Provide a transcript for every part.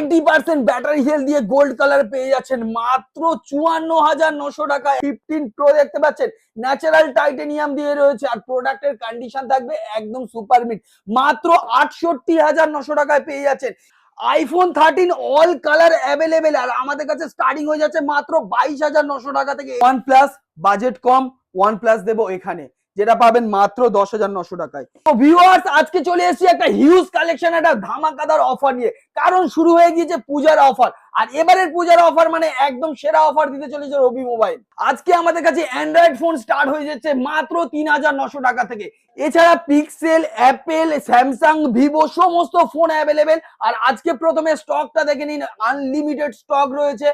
Ninety percent battery health দিয়ে gold colour পেয়ে যাচ্ছেন। মাত্র চুয়ান্ন হাজার নশো টাকা ফিফটিন প্রো দেখতে পাচ্ছেন। ন্যাচারাল টাইটেনিয়াম দিয়ে রয়েছে আর প্রোডাক্টের কন্ডিশন থাকবে একদম সুপার মিট মাত্র আটষট্টি হাজার নশো টাকায় পেয়ে যাচ্ছেন। IPhone thirteen all colour available আর আমাদের কাছে স্টার্টিং হয়ে যাচ্ছে মাত্র বাইশ হাজার নশো টাকা থেকে। ওয়ান প্লাস বাজেট কম ওয়ান প্লাস দেবো এখানে। যেটা পাবেন মাত্র দশ হাজার নশো টাকায়। তো ভিউয়ার্স আজকে চলে এসেছি একটা হিউজ কালেকশন একটা ধামাকাদার অফার নিয়ে। কারণ শুরু হয়ে গিয়েছে পূজার অফার আর এবারের পূজার অফার মানে একদম সেরা অফার দিতে চলেছে রবি মোবাইল আজকে আমাদের কাছে অ্যান্ড্রয়েড ফোন স্টার্ট হয়ে যাচ্ছে মাত্র তিন হাজার নশো টাকা থেকে। এছাড়া পিক্সেল অ্যাপেল স্যামসাং ভিভো সমস্ত ফোন অ্যাভেলেবেল আর আজকে প্রথমে স্টকটা দেখে নিন আনলিমিটেড স্টক রয়েছে।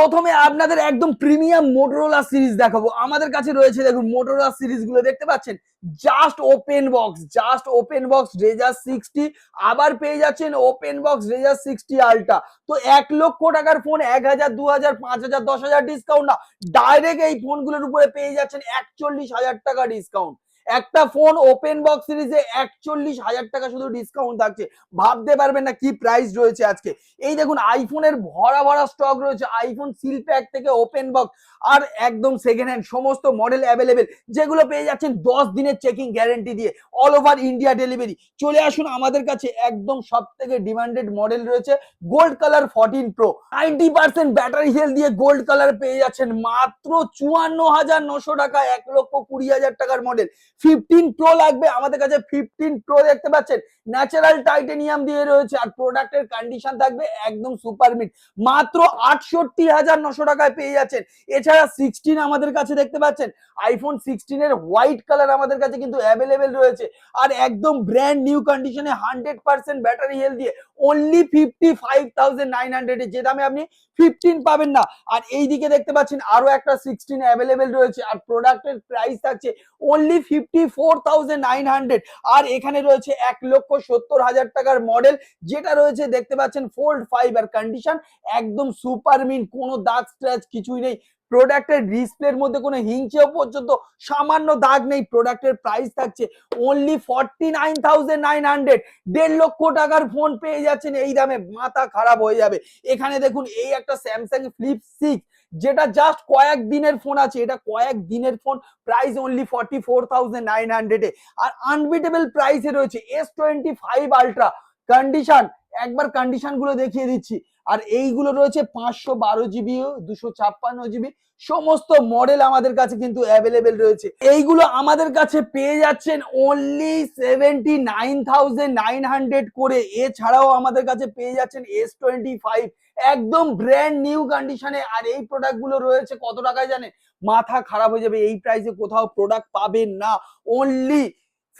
প্রথমে আপনাদের একদম প্রিমিয়াম মোটরোলা সিরিজ দেখাবো। আমাদের কাছে রয়েছে দেখুন মোটরোলা সিরিজগুলো, দেখতে পাচ্ছেন? Just open box just open box Razr sixty আবার পেয়ে যাচ্ছেন open box Razr sixty ultra তো এক লক্ষ টাকার ফোন এক হাজার, দু হাজার, পাঁচ হাজার, দশ হাজার ডিসকাউন্ট না। ডাইরেক্ট এই ফোনগুলোর উপরে পেয়ে যাচ্ছেন একচল্লিশ হাজার টাকা ডিসকাউন্ট একটা ফোন ওপেন বক্স সিরিজে একচল্লিশ হাজার টাকা শুধু ডিসকাউন্ট থাকছে। ভাবতে পারবেন না কি প্রাইস রয়েছে আজকে। এই দেখুন আইফোনের ভরা ভরা স্টক রয়েছে। আইফোন সিল প্যাক থেকে ওপেন বক্স আর একদম সেকেন্ড হ্যান্ড সমস্ত মডেল অ্যাভেলেবেল যেগুলো পেয়ে যাচ্ছেন দশ দিনের চেকিং গ্যারেন্টি দিয়ে অল ওভার ইন্ডিয়া ডেলিভারি চলে আসুন আমাদের কাছে, একদম সব থেকে ডিমান্ডেড মডেল রয়েছে gold colour fourteen pro ninety percent battery health দিয়ে গোল্ড কালার পেয়ে যাচ্ছেন মাত্র চুয়ান্ন হাজার নশো টাকা, এক লক্ষ কুড়ি হাজার টাকার মডেল ফিফটিন প্রো লাগবে। আমাদের কাছে ফিফটিন প্রো দেখতে পাচ্ছেন। ন্যাচারাল টাইটেনিয়াম দিয়ে রয়েছে আর প্রোডাক্টের কন্ডিশন থাকবে একদম সুপার মিট মাত্র আটষট্টি হাজার নশো টাকায় পেয়ে যাচ্ছেন। এছাড়া সিক্সটিন আমাদের কাছে দেখতে পাচ্ছেন। আইফোন সিক্সটিনের হোয়াইট কালার আমাদের কাছে কিন্তু অ্যাভেলেবেল রয়েছে। আর একদম ব্র্যান্ড নিউ কন্ডিশনে হান্ড্রেড পার্সেন্ট ব্যাটারি হেল দিয়ে only fifty five thousand nine যে দামে আপনি ফিফটিন পাবেন না। আর এই দিকে দেখতে পাচ্ছেন আরও একটা সিক্সটিন অ্যাভেলেবেল রয়েছে। আর প্রোডাক্টের প্রাইস থাকছে only fifty four thousand nine hundred. আর এখানে রয়েছে এক লক্ষ সত্তর হাজার টাকার মডেল, যেটা রয়েছে দেখতে পাচ্ছেন ফোল্ড ফাইভ আর কন্ডিশন একদম সুপার মিন কোনো দাগ স্ক্র্যাচ কিছুই নেই। প্রোডাক্টের ডিসপ্লের মধ্যে কোনো হিংচেও পর্যন্ত সামান্য দাগ নেই। প্রোডাক্টের প্রাইস থাকছে only forty nine thousand nine hundred দেড় লক্ষ টাকার ফোন পেয়ে যাচ্ছেন, এই দামে মাথা খারাপ হয়ে যাবে। এখানে দেখুন, এই একটা স্যামসাং ফ্লিপ সিক্স যেটা জাস্ট কয়েক দিনের ফোন আছে, এটা কয়েক দিনের phone price only forty four thousand nine হান্ড্রেডে আর আনবিটেবল প্রাইসে রয়েছে S twenty five ultra condition একবার কন্ডিশনগুলো দেখিয়ে দিচ্ছি। আর এইগুলো রয়েছে পাঁচশো বারো জিবি দুশো ছাপ্পান্ন জিবি সমস্ত মডেল আমাদের কাছে কিন্তু অ্যাভেলেবেল রয়েছে। এইগুলো আমাদের কাছে পেয়ে যাচ্ছেন only seventy nine thousand nine hundred করে। এছাড়াও আমাদের কাছে পেয়ে যাচ্ছেন এস টোয়েন্টি ফাইভ একদম ব্র্যান্ড নিউ কন্ডিশনে আর এই প্রোডাক্টগুলো রয়েছে কত টাকায় জানে মাথা খারাপ হয়ে যাবে, এই প্রাইসে কোথাও প্রোডাক্ট পাবেন না। Only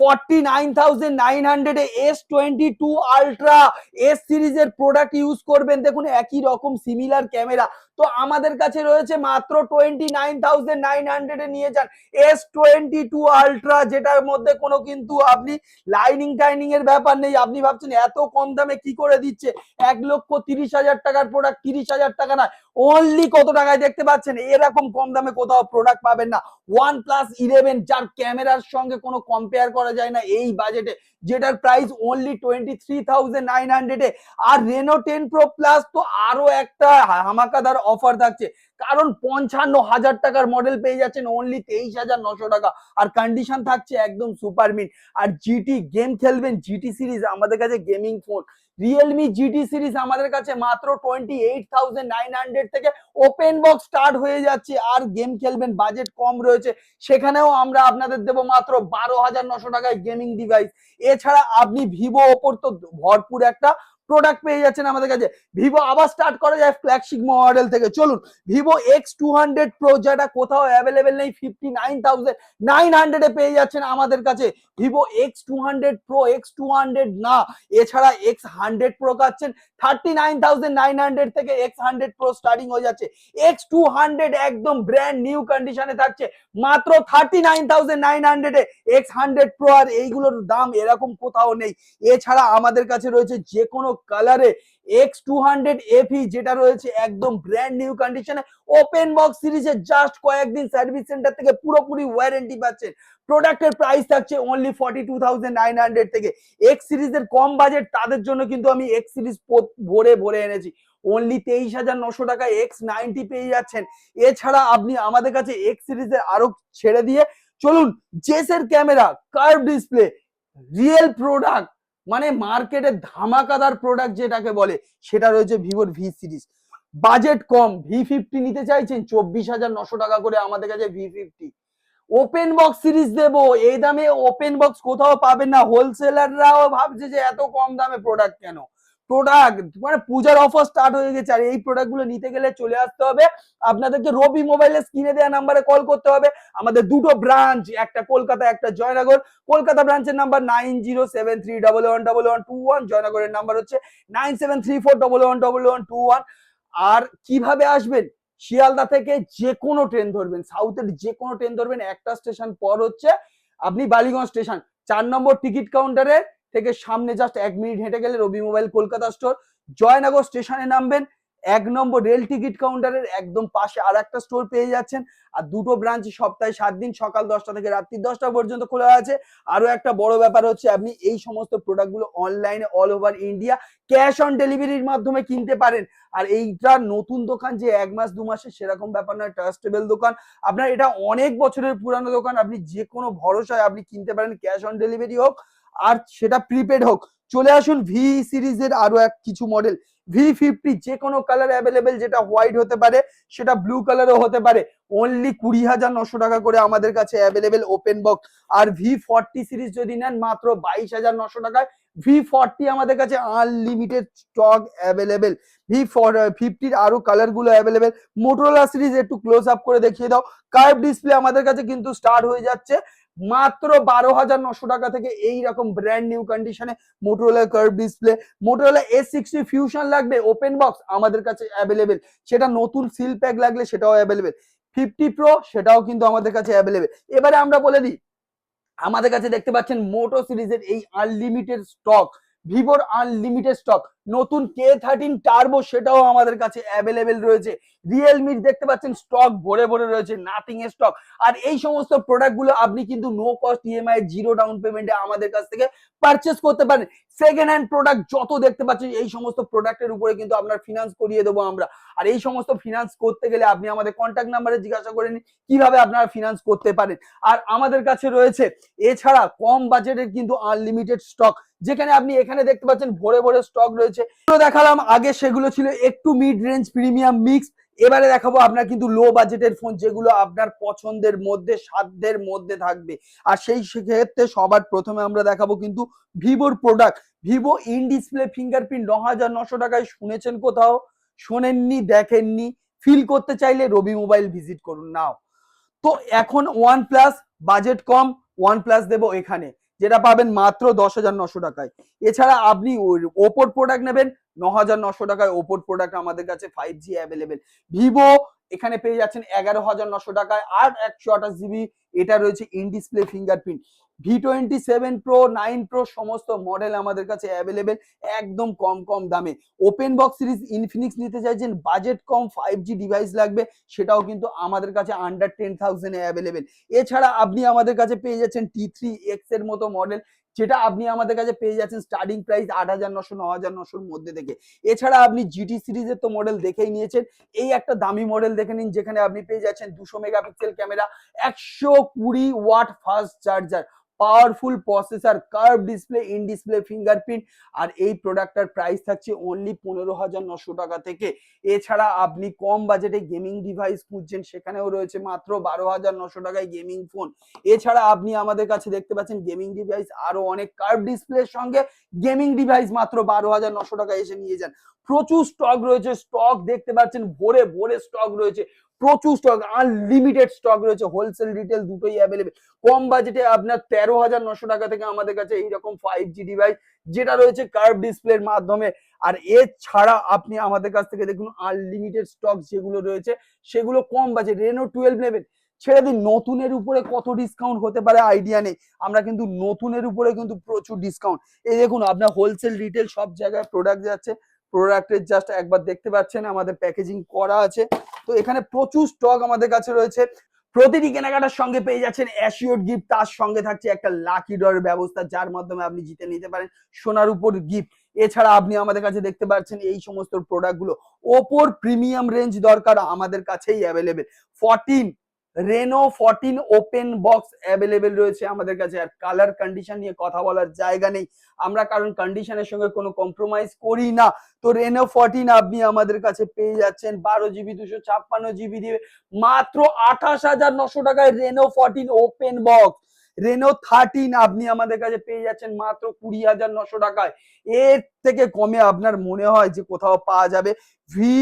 forty nine thousand nine হান্ড্রেডে S twenty two ultra S সিরিজের প্রোডাক্ট ইউজ করবেন। দেখুন, একই রকম সিমিলার ক্যামেরা তো আমাদের কাছে রয়েছে মাত্র নিয়ে যান যেটার মধ্যে কোনো কিন্তু আপনি লাইনিং টাইনিং এর ব্যাপার নেই। আপনি ভাবছেন, এত কম দামে কি করে দিচ্ছে? এক লক্ষ তিরিশ হাজার টাকার প্রোডাক্ট তিরিশ হাজার টাকা না অনলি কত টাকায় দেখতে পাচ্ছেন? এরকম কম দামে কোথাও প্রোডাক্ট পাবেন না। ওয়ান প্লাস ইলেভেন যার ক্যামেরার সঙ্গে কোনো কম্পেয়ার করা যায় না এই বাজেটে যেটার price only twenty three thousand nine হান্ড্রেডে আর রেনো টেন প্রো প্লাস তো আরও একটা হামাকাদার অফার থাকছে। কারণ পঞ্চান্ন হাজার টাকার মডেল পেয়ে যাচ্ছেন অনলি তেইশ হাজার নশো টাকা। আর কন্ডিশন থাকছে একদম সুপার মিন আর জিটি গেম খেলবেন জিটি সিরিজ আমাদের কাছে gaming phone realme GT series আমাদের কাছে মাত্র twenty eight thousand nine hundred থেকে ওপেন বক্স স্টার্ট হয়ে যাচ্ছে। আর গেম খেলবেন বাজেট কম রয়েছে। সেখানেও আমরা আপনাদের দেবো মাত্র বারো হাজার নশো টাকায় গেমিং ডিভাইস এছাড়া আপনি ভিভো ওপর তো ভরপুর একটা প্রোডাক্ট পেয়ে যাচ্ছেন আমাদের কাছে। ভিভো আবার স্টার্ট করা যায় ফ্ল্যাগশিপ মডেল থেকে। চলুন Vivo X two hundred pro যেটা কোথাও অ্যাভেলেবেল নেই ফিফটি নাইন থাউজেন্ড নাইন হান্ড্রেডে পেয়ে যাচ্ছেন আমাদের কাছে। Vivo X two hundred pro X two hundred না, এছাড়া এক্স হান্ড্রেড প্রো পাচ্ছেন। Thirty nine thousand nine hundred থেকে এক্স হান্ড্রেড প্রো স্টার্টিং হয়ে যাচ্ছে। এক্স টু হান্ড্রেড একদম ব্র্যান্ড নিউ কন্ডিশনে থাকছে। মাত্র থার্টি নাইন থাউজেন্ড নাইন হান্ড্রেডে এক্স হান্ড্রেড প্রো আর এইগুলোর দাম এরকম কোথাও নেই। এছাড়া আমাদের কাছে রয়েছে যে কোনো কালারে এক্স টু হান্ড্রেড এফি যেটা রয়েছে একদম ব্র্যান্ড নিউ কন্ডিশনে ওপেন বক্স সিরিজে জাস্ট কয়েকদিন সার্ভিস সেন্টার থেকে পুরোপুরি ওয়ারেন্টি পাচ্ছেন। প্রোডাক্টের প্রাইস থাকছে only forty two thousand nine hundred থেকে এক্স সিরিজের কম বাজেট তাদের জন্য কিন্তু আমি এক্স সিরিজ ভরে ভরে এনেছি। অনলি তেইশ হাজার নশো টাকা এক্স নাইনটি পেয়ে যাচ্ছেন। এছাড়া আপনি আমাদের কাছে এক্স সিরিজের আরও ছেড়ে দিয়ে চলুন জেসের camera curve display real product মানে মার্কেটে ধামাকাদার প্রোডাক্ট যেটাকে বলে, সেটা রয়েছে ভিভোর ভি সিরিজ বাজেট কম ভি ফিফটি নিতে চাইছেন, চব্বিশ হাজার নশো টাকা করে আমাদের কাছে V fifty open box series দেব, এই দামে ওপেন বক্স কোথাও পাবেন না। হোলসেলাররাও ভাবছে যে এত কম দামে প্রোডাক্ট কেন? প্রোডাক্ট মানে পূজার অফার স্টার্ট হয়ে গেছে। আর এই প্রোডাক্টগুলো নিতে গেলে চলে আসতে হবে। আপনাদেরকে রবি মোবাইলের স্ক্রিনে দেওয়া নাম্বারে কল করতে হবে। আমাদের দুটো ব্রাঞ্চ একটা কলকাতা, একটা জয়নগর। কলকাতা ব্রাঞ্চের number nine zero seven three double one double one two one জয়নগরের number হচ্ছে nine seven three four double one double one two one আর কীভাবে আসবেন? শিয়ালদা থেকে যে কোনো ট্রেন ধরবেন সাউথের যে কোনো ট্রেন ধরবেন। একটা স্টেশন পর হচ্ছে আপনি বালিগঞ্জ স্টেশন চার নম্বর টিকিট কাউন্টারে থেকে সামনে জাস্ট এক মিনিট হেঁটে গেলে রবি মোবাইল কলকাতা স্টোর জয়নগর স্টেশনে নামবেন। এক নম্বর রেল টিকিট কাউন্টারের একদম পাশে আর একটা স্টোর পেয়ে যাচ্ছেন। আর দুটো ব্রাঞ্চ সপ্তাহে সাত দিন, সকাল দশটা থেকে রাত্রি দশটা পর্যন্ত খোলা আছে। আরও একটা বড় ব্যাপার হচ্ছে, আপনি এই সমস্ত প্রোডাক্টগুলো অনলাইনে all over India cash on ডেলিভারির মাধ্যমে কিনতে পারেন। আর এইটা নতুন দোকান যে এক মাস, দু মাসে সেরকম ব্যাপার নয় ট্রাস্টেবল দোকান। আপনার এটা অনেক বছরের পুরানো দোকান, আপনি যে কোনো ভরসায় আপনি কিনতে পারেন ক্যাশ অন ডেলিভারি হোক। আর সেটা প্রিপেড হোক। চলে আসুন ভি সিরিজের আরও এক কিছু মডেল ভি ফিফটি যে কোনো কালার অ্যাভেলেবেল যেটা হোয়াইট হতে পারে, সেটা ব্লু কালারও হতে পারে। অনলি কুড়ি হাজার নশো টাকা করে আমাদের কাছে অ্যাভেলেবেল ওপেন বক্স আর ভি ফর্টি সিরিজ যদি নেন, মাত্র বাইশ হাজার নশো টাকায় ভি ফর্টি আমাদের কাছে আনলিমিটেড স্টক অ্যাভেলেবেল ভি ফিফটির আরও কালারগুলো অ্যাভেলেবেল মোটোরোলা সিরিজ একটু ক্লোজ আপ করে দেখিয়ে দাও। কার্ভ ডিসপ্লে আমাদের কাছে কিন্তু স্টার্ট হয়ে যাচ্ছে। মাত্র বারো হাজার নশো টাকা থেকে এই রকম ব্র্যান্ড নিউ কন্ডিশনে Motorola curve display Motorola S sixty fusion লাগবে ওপেন বক্স আমাদের কাছে অ্যাভেলেবেল সেটা নতুন সিল প্যাক লাগলে সেটাও অ্যাভেলেবেল ফিফটি প্রো সেটাও কিন্তু আমাদের কাছে অ্যাভেলেবেল এবারে আমরা বলে দিই, আমাদের কাছে দেখতে পাচ্ছেন মোটো সিরিজের এই আনলিমিটেড স্টক ভিভোর আনলিমিটেড স্টক নতুন কে থার্টিন টার্বো সেটাও আমাদের কাছে অ্যাভেলেবেল রয়েছে। রিয়েলমির দেখতে পাচ্ছেন স্টক ভরে ভরে রয়েছে নাথিং এর স্টক আর এই সমস্ত প্রোডাক্টগুলো আপনি কিন্তু no cost EMI zero down পেমেন্টে আমাদের কাছ থেকে পারচেস করতে পারেন। সেকেন্ড হ্যান্ড প্রোডাক্ট যত দেখতে পাচ্ছেন, এই সমস্ত প্রোডাক্টের উপরে কিন্তু আপনার ফিনান্স করিয়ে দেবো আমরা। আর এই সমস্ত ফিনান্স করতে গেলে আপনি আমাদের কন্ট্যাক্ট নাম্বারে জিজ্ঞাসা করে নিন, কীভাবে আপনারা ফিনান্স করতে পারেন। আর আমাদের কাছে রয়েছে, এছাড়া কম বাজেটের কিন্তু আনলিমিটেড স্টক যেখানে আপনি এখানে দেখতে পাচ্ছেন ভরে ভরে স্টক রয়েছে। তো দেখালাম, আগে সেগুলো ছিল একটু মিড রেঞ্জ প্রিমিয়াম মিক্স এবারে দেখাবো আপনার কিন্তু লো বাজেটের ফোন যেগুলো আপনার পছন্দের মধ্যে, সাধ্যের মধ্যে থাকবে। আর সেই ক্ষেত্রে সবার প্রথমে আমরা দেখাবো কিন্তু ভিভোর product Vivo in display fingerprint ন হাজার নশো টাকায় শুনেছেন কোথাও? শোনেননি, দেখেননি। ফিল করতে চাইলে রবি মোবাইল ভিজিট করুন নাও তো এখন ওয়ান প্লাস বাজেট কম ওয়ান প্লাস দেবো এখানে। যেটা পাবেন মাত্র দশ হাজার নশো টাকায়। এছাড়া আপনি ওপোর প্রোডাক্ট নেবেন, ন হাজার নশো টাকায় ওপোর প্রোডাক্ট আমাদের কাছে ফাইভ জি অ্যাভেলেবেল ভিভো এখানে পেয়ে যাচ্ছেন এগারো হাজার নশো টাকায় আর একশো আঠাশ জিবি এটা রয়েছে in display fingerprint V twenty seven pro nine pro সমস্ত মডেল আমাদের কাছে অ্যাভেলেবেল একদম কম কম দামে। ওপেন বক্স সিরিজ ইনফিনিক্স নিতে চাইছেন বাজেট কম ফাইভ জি ডিভাইস লাগবে, সেটাও কিন্তু আমাদের কাছে আন্ডার টেন থাউজেন্ডে অ্যাভেলেবেল এছাড়া আপনি আমাদের কাছে পেয়ে যাচ্ছেন টি থ্রি এক্সের মতো মডেল যেটা আপনি আমাদের কাছে পেয়ে যাচ্ছেন স্টার্টিং প্রাইস আট হাজার নশো, ন হাজার নশোর মধ্যে থেকে। এছাড়া আপনি জিটি সিরিজের তো মডেল দেখেই নিয়েছেন, এই একটা দামি মডেল দেখে নিন, যেখানে আপনি পেয়ে যাচ্ছেন দুশো মেগাপিক্সেল ক্যামেরা, একশো কুড়ি watt fast charger powerful processor curve display, in display, fingerprint, আর এই প্রোডাক্টটার প্রাইস থাকছে অনলি পনেরো হাজার নশো টাকা থেকে। এছাড়া আপনি কম বাজেটে গেমিং ডিভাইস খুঁজছেন, সেখানেও রয়েছে মাত্র বারো হাজার নশো টাকায় গেমিং ফোন। এছাড়া আপনি আমাদের কাছে দেখতে পাচ্ছেন গেমিং ডিভাইস আরও অনেক কার্ভ ডিসপ্লের সঙ্গে গেমিং ডিভাইস মাত্র বারো হাজার নশো টাকায় এসে নিয়ে যান। প্রচুর স্টক রয়েছে, স্টক দেখতে পাচ্ছেন ভোরে ভোরে স্টক রয়েছে। প্রচুর স্টক আনলিমিটেড স্টক রয়েছে হোলসেল রিটেল দুটোই অ্যাভেলেবেল কম বাজেটে আপনার তেরো হাজার নশো টাকা থেকে আমাদের কাছে এইরকম ফাইভ জি ডিভাইস যেটা রয়েছে কার্ভ ডিসপ্লের মাধ্যমে। আর এছাড়া আপনি আমাদের কাছ থেকে দেখুন আনলিমিটেড স্টক যেগুলো রয়েছে, সেগুলো কম বাজেট রেনো টুয়েলভ নেবেন। ছেড়ে দিন, নতুনের উপরে কত ডিসকাউন্ট হতে পারে আইডিয়া নেই। আমরা কিন্তু নতুনের উপরে কিন্তু প্রচুর ডিসকাউন্ট এই দেখুন, আপনার হোলসেল রিটেল সব জায়গায় প্রোডাক্ট যাচ্ছে। প্রোডাক্টের জাস্ট একবার দেখতে পাচ্ছেন, আমাদের প্যাকেজিং করা আছে। তো এখানে প্রচুর স্টক আমাদের কাছে রয়েছে। প্রতিটি কেনাকাটার সঙ্গে পেয়ে যাচ্ছেন অ্যাসিওর গিফট তার সঙ্গে থাকছে একটা লাকি ডরের ব্যবস্থা, যার মাধ্যমে আপনি জিতে নিতে পারেন সোনার উপর গিফট এছাড়া আপনি আমাদের কাছে দেখতে পাচ্ছেন এই সমস্ত প্রোডাক্টগুলো ওপোর প্রিমিয়াম রেঞ্জ দরকার আমাদের কাছেই available fourteen Reno fourteen open box available রয়েছে আমাদের কাছে। আর কালার কন্ডিশন নিয়ে কথা বলার জায়গা নেই। আমরা কারণ কন্ডিশনের সঙ্গে কোনো কম্প্রোমাইজ করি না। তো রেনো ফরটিন আপনি আমাদের কাছে পেয়ে যাচ্ছেন বারো জিবি দুশো ছাপ্পান্ন জিবি দিয়ে। মাত্র আঠাশ হাজার নশো টাকায় Reno fourteen open box Reno thirteen আপনি আমাদের কাছে পেয়ে যাচ্ছেন মাত্র কুড়ি হাজার নশো টাকায়। এর থেকে কমে আপনার মনে হয় যে কোথাও পাওয়া যাবে। V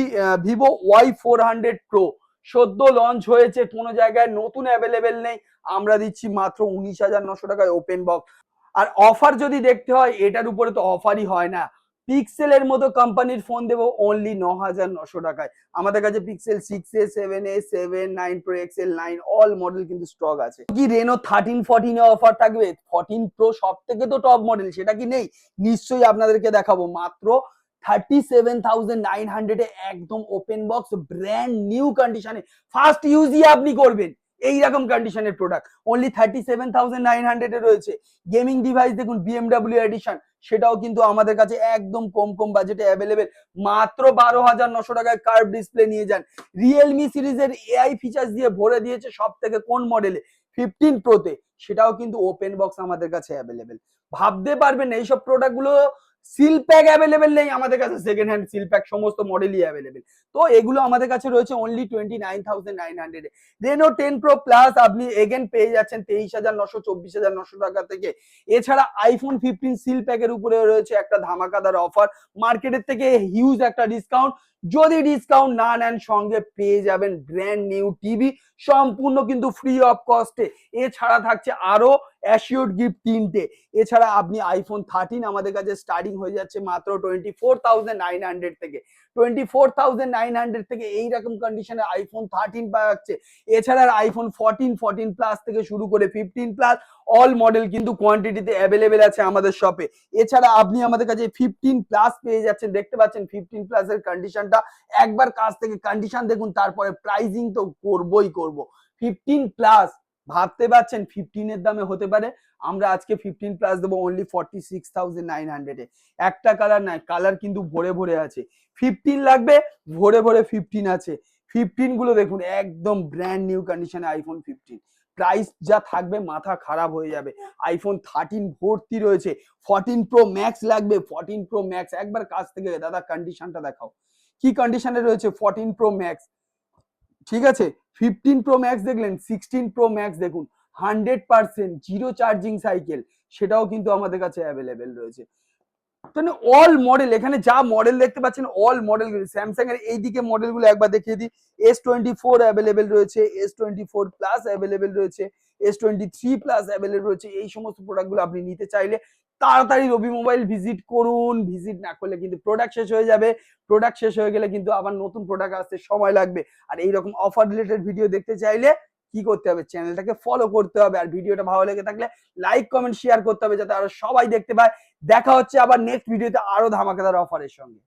Vivo Y four hundred pro সদ্য লঞ্চ হয়েছে, কোনো জায়গায় নতুন অ্যাভেলেবেল নেই। আমরা দিচ্ছি মাত্র উনিশ হাজার নশো টাকায় ওপেন বক্স আর অফার যদি দেখতে হয়, এটার উপরে তো অফারই হয় না। পিক্সেলের মতো কোম্পানির ফোন দেবো অনলি ন হাজার নশো টাকায়। আমাদের কাছে Pixel six A seven A seven nine pro XL nine all model কিন্তু স্টক আছে। কি রেনো থার্টিন ফোরটিনে অফার থাকবে? ফোরটিন প্রো সব থেকে তো টপ মডেল সেটা কি নেই? নিশ্চয়ই আপনাদেরকে দেখাবো। মাত্র থার্টি সেভেন থাউজেন্ড নাইন হান্ড্রেডে একদম ওপেন বক্স ব্র্যান্ড নিউ কন্ডিশনে ফার্স্ট ইউজই আপনি করবেন এইরকম কন্ডিশনের product only thirty seven thousand nine হান্ড্রেডে রয়েছে। গেমিং ডিভাইস দেখুন বিএমডাব্লিউ এডিশন সেটাও কিন্তু আমাদের কাছে একদম কম কম বাজেটে অ্যাভেলেবেল মাত্র বারো হাজার নশো টাকায় কার্ভ ডিসপ্লে নিয়ে যান। রিয়েলমি সিরিজের এআই ফিচার্স দিয়ে ভরে দিয়েছে সব থেকে কোন মডেলে ফিফটিন প্রোতে সেটাও কিন্তু ওপেন বক্স আমাদের কাছে অ্যাভেলেবেল ভাবতে পারবেন এইসব প্রোডাক্টগুলো সিল প্যাক অ্যাভেলেবেল নেই আমাদের কাছে সেকেন্ড হ্যান্ড সিল প্যাক সমস্ত মডেলই অ্যাভেলেবেল তো এগুলো আমাদের কাছে রয়েছে only twenty nine thousand nine হান্ড্রেডে রেনো টেন প্রো প্লাস আপনি এগেন পেয়ে যাচ্ছেন তেইশ হাজার নশো, চব্বিশ হাজার নশো টাকা থেকে। এছাড়া আইফোন ফিফটিন সিল প্যাকের উপরে রয়েছে একটা ধামাকাদার অফার মার্কেটের থেকে হিউজ একটা ডিসকাউন্ট যদি ডিসকাউন্ট না নেন, সঙ্গে পেয়ে যাবেন ব্র্যান্ড নিউ টিভি সম্পূর্ণ কিন্তু ফ্রি অফ কস্টে এছাড়া থাকছে আরও অ্যাসিওর গিফট তিনটে। এছাড়া আপনি আইফোন থার্টিন আমাদের কাছে স্টার্টিং হয়ে যাচ্ছে মাত্র twenty four thousand nine hundred থেকে। Twenty four thousand nine hundred থেকে এইরকম কন্ডিশনে আইফোন থার্টিন পাওয়া যাচ্ছে। এছাড়া আইফোন ফোরটিন ফোরটিন প্লাস থেকে শুরু করে ফিফটিন প্লাস অল মডেল কিন্তু কোয়ান্টিটিতে অ্যাভেলেবেল আছে আমাদের শপে এছাড়া আপনি আমাদের কাছে ফিফটিন প্লাস পেয়ে যাচ্ছেন। দেখতে পাচ্ছেন ফিফটিন প্লাস এর কন্ডিশনটা একবার কাছ থেকে কন্ডিশন দেখুন, তারপরে প্রাইজিং তো করবই করব। ফিফটিন প্লাস ভাবতে পারছেন ফিফটিন এর দামে হতে পারে, আমরা আজকে ফিফটিন প্লাস দেবো only forty six thousand nine হান্ড্রেডে একটা কালার নাই কালার কিন্তু ভরে ভরে আছে। ফিফটিন লাগবে, ভরে ভরে ফিফটিন আছে। ফিফটিনগুলো দেখুন, একদম ব্র্যান্ড নিউ কন্ডিশনে আইফোন ফিফটিন প্রাইস যা থাকবে, মাথা খারাপ হয়ে যাবে। আইফোন থার্টিন ভর্তি রয়েছে। ফর্টিন প্রো ম্যাক্স লাগবে ফোরটিন প্রো ম্যাক্স একবার কাছ থেকে, দাদা কন্ডিশনটা দেখাও। কি কন্ডিশনে রয়েছে ফোরটিন প্রো ম্যাক্স ঠিক আছে? ফিফটিন প্রো ম্যাক্স দেখলেন সিক্সটিন প্রো ম্যাক্স দেখুন hundred percent zero charging cycle সেটাও কিন্তু আমাদের কাছে অ্যাভেলেবেল রয়েছে। মানে অল মডেল এখানে যা মডেল দেখতে পাচ্ছেন অল মডেল স্যামসাং এর এইদিকে মডেলগুলো একবার দেখিয়ে দিই। এস টোয়েন্টি ফোর অ্যাভেলেবেল রয়েছে S twenty four plus available রয়েছে S twenty three plus available রয়েছে, এই সমস্ত প্রোডাক্টগুলো আপনি নিতে চাইলে তাড়াতাড়ি রবি মোবাইল ভিজিট করুন। ভিজিট না করলে কিন্তু প্রোডাক্ট শেষ হয়ে যাবে। প্রোডাক্ট শেষ হয়ে গেলে কিন্তু আবার নতুন প্রোডাক্ট আসতে সময় লাগবে। আর এইরকম অফার রিলেটেড ভিডিও দেখতে চাইলে কি করতে হবে? চ্যানেলটাকে ফলো করতে হবে। আর ভিডিওটা ভালো লেগে থাকলে লাইক কমেন্ট শেয়ার করতে হবে যাতে আরও সবাই দেখতে পায়। দেখা হচ্ছে আবার নেক্সট ভিডিওতে আরও ধামাকাদার অফারের সঙ্গে।